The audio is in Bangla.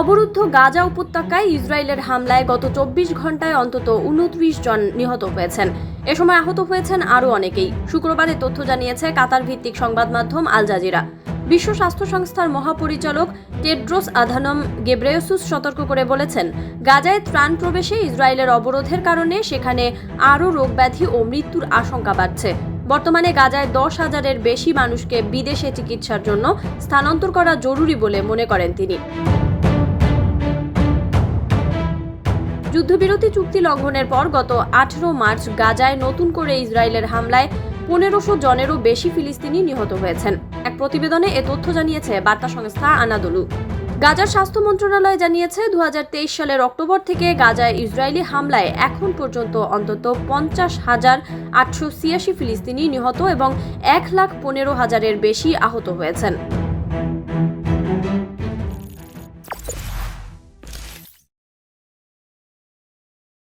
অবরুদ্ধ গাজা উপত্যকায় ইসরায়েলের হামলায় গত চব্বিশ ঘন্টায় অন্তত উনত্রিশ জন নিহত হয়েছেন। এ সময় আহত হয়েছেন আরও অনেকেই। শুক্রবার এ তথ্য জানিয়েছে কাতার ভিত্তিক সংবাদ মাধ্যম আল জাজিরা। বিশ্ব স্বাস্থ্য সংস্থার মহাপরিচালক টেড্রোস আধানম গেব্রেয়সুস সতর্ক করে বলেছেন, গাজায় ত্রাণ প্রবেশে ইসরায়েলের অবরোধের কারণে সেখানে আরও রোগব্যাধি ও মৃত্যুর আশঙ্কা বাড়ছে। বর্তমানে গাজায় দশ হাজারের বেশি মানুষকে বিদেশে চিকিৎসার জন্য স্থানান্তর করা জরুরি বলে মনে করেন তিনি। যুদ্ধবিরতি চুক্তি লঙ্ঘনের পর গত আঠেরো মার্চ গাজায় নতুন করে ইসরায়েলের হামলায় পনেরোশো জনেরও বেশি ফিলিস্তিনি নিহত হয়েছেন। এক প্রতিবেদনে এ তথ্য জানিয়েছে বার্তা সংস্থা আনাদলু। গাজার স্বাস্থ্য মন্ত্রণালয় জানিয়েছে দু হাজার তেইশ সালের অক্টোবর থেকে গাজায় ইসরায়েলি হামলায় এখন পর্যন্ত অন্তত পঞ্চাশ হাজার আটশো ছিয়াশি ফিলিস্তিনি নিহত এবং এক লাখ পনেরো হাজারের বেশি আহত হয়েছেন।